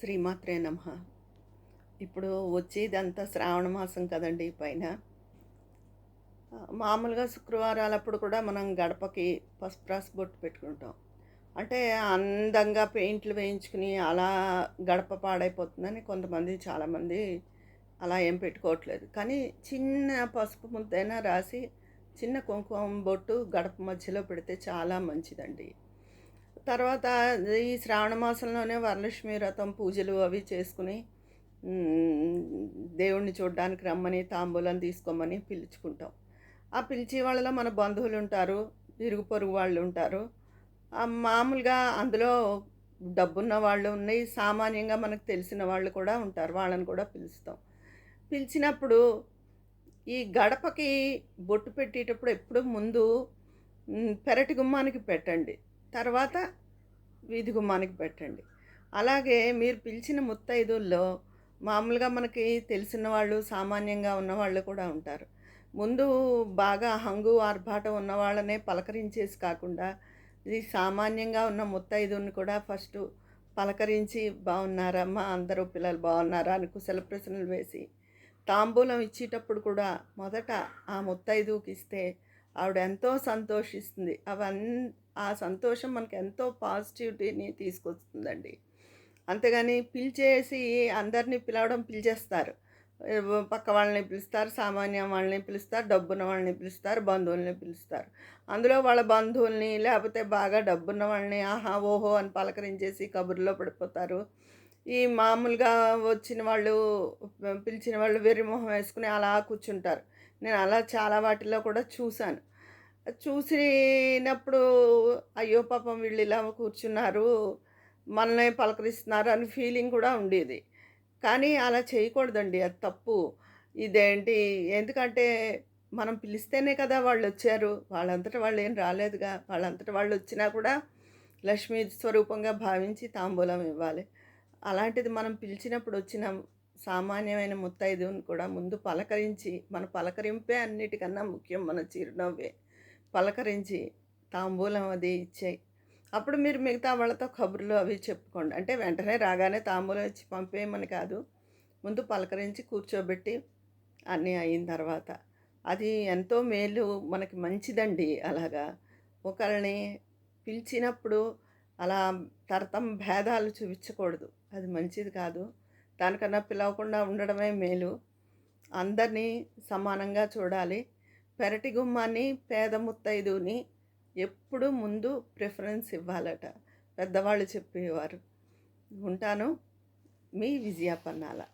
శ్రీమాత్రే నమ. ఇప్పుడు వచ్చేదంతా శ్రావణ మాసం కదండి పైన. మామూలుగా శుక్రవారాలప్పుడు కూడా మనం గడపకి పసుపు రాసి బొట్టు పెట్టుకుంటాం. అంటే అందంగా పెయింట్లు వేయించుకుని అలా గడప పాడైపోతుందని కొంతమంది చాలామంది అలా ఏం పెట్టుకోవట్లేదు. కానీ చిన్న పసుపు ముద్దైనా రాసి చిన్న కుంకుమ బొట్టు గడప మధ్యలో పెడితే చాలా మంచిదండి. తర్వాత ఈ శ్రావణ మాసంలోనే వరలక్ష్మి వ్రతం పూజలు అవి చేసుకుని దేవుణ్ణి చూడడానికి రమ్మని తాంబూలం తీసుకోమని పిలుచుకుంటాం. ఆ పిలిచే వాళ్ళలో మన బంధువులు ఉంటారు ఇరుగు పొరుగు వాళ్ళు ఉంటారు. మామూలుగా అందులో డబ్బున్న వాళ్ళు ఉన్నాయి సామాన్యంగా మనకు తెలిసిన వాళ్ళు కూడా ఉంటారు వాళ్ళని కూడా పిలుస్తాం. పిలిచినప్పుడు ఈ గడపకి బొట్టు పెట్టేటప్పుడు ఎప్పుడు ముందు పెరటి గుమ్మానికి పెట్టండి. తర్వాత వీధి గుమ్మానికి పెట్టండి. అలాగే మీరు పిలిచిన ముత్తైదుల్లో మామూలుగా మనకి తెలిసిన వాళ్ళు సామాన్యంగా ఉన్నవాళ్ళు కూడా ఉంటారు. ముందు బాగా హంగు ఆర్భాటం ఉన్న వాళ్ళనే పలకరించేసి కాకుండా ఇది సామాన్యంగా ఉన్న ముత్తైదుని కూడా ఫస్ట్ పలకరించి బాగున్నారమ్మా అందరూ పిల్లలు బాగున్నారా అని కుశల ప్రశ్నలు వేసి తాంబూలం ఇచ్చేటప్పుడు కూడా మొదట ఆ ముత్తైదుకి ఇస్తే ఆవిడ ఎంతో సంతోషిస్తుంది. అవన్ ఆ సంతోషం మనకు ఎంతో పాజిటివిటీని తీసుకొస్తుందండి. అంతేగాని పిలిచేసి అందరినీ పిలవడం పిలిచేస్తారు. పక్క వాళ్ళని పిలుస్తారు సామాన్య వాళ్ళని పిలుస్తారు డబ్బున్న వాళ్ళని పిలుస్తారు బంధువుల్ని పిలుస్తారు. అందులో వాళ్ళ బంధువుల్ని లేకపోతే బాగా డబ్బున్న వాళ్ళని ఆహా ఓహో అని పలకరించేసి కబుర్లో పడిపోతారు. ఈ మామూలుగా వచ్చిన వాళ్ళు పిలిచిన వాళ్ళు వెర్రి మొహం వేసుకుని అలా కూర్చుంటారు. నేను అలా చాలా వాటిలో కూడా చూశాను. చూసినప్పుడు అయ్యో పాపం వీళ్ళు ఇలా కూర్చున్నారు మనల్ని పలకరిస్తున్నారు అని ఫీలింగ్ కూడా ఉండేది. కానీ అలా చేయకూడదండి అది తప్పు. ఇదేంటి? ఎందుకంటే మనం పిలిస్తేనే కదా వాళ్ళు వచ్చారు. వాళ్ళంతటా వాళ్ళు ఏం రాలేదుగా. వాళ్ళంతటా వాళ్ళు వచ్చినా కూడా లక్ష్మీ స్వరూపంగా భావించి తాంబూలం ఇవ్వాలి. అలాంటిది మనం పిలిచినప్పుడు వచ్చిన సామాన్యమైన ముత్తైదువుని కూడా ముందు పలకరించి మన పలకరింపే అన్నిటికన్నా ముఖ్యం మన చిరునవ్వే. పలకరించి తాంబూలం అది ఇచ్చే. అప్పుడు మీరు మిగతా వాళ్ళతో కబుర్లు అవి చెప్పుకోండి. అంటే వెంటనే రాగానే తాంబూలం ఇచ్చి పంపేయమని కాదు. ముందు పలకరించి కూర్చోబెట్టి అన్నీ అయిన తర్వాత. అది ఎంతో మేలు మనకి మంచిదండి అలాగా. ఒకరిని పిలిచినప్పుడు అలా తరతం భేదాలు చూపించకూడదు. అది మంచిది కాదు. దానికన్నా పిలవకుండా ఉండడమే మేలు. అందరినీ సమానంగా చూడాలి. పెరటి గుమ్మాన్ని పేద ముత్తైదుని ఎప్పుడు ముందు ప్రిఫరెన్స్ ఇవ్వాలట. పెద్దవాళ్ళు చెప్పేవారు. ఉంటాను. మీ విజయ పన్నాల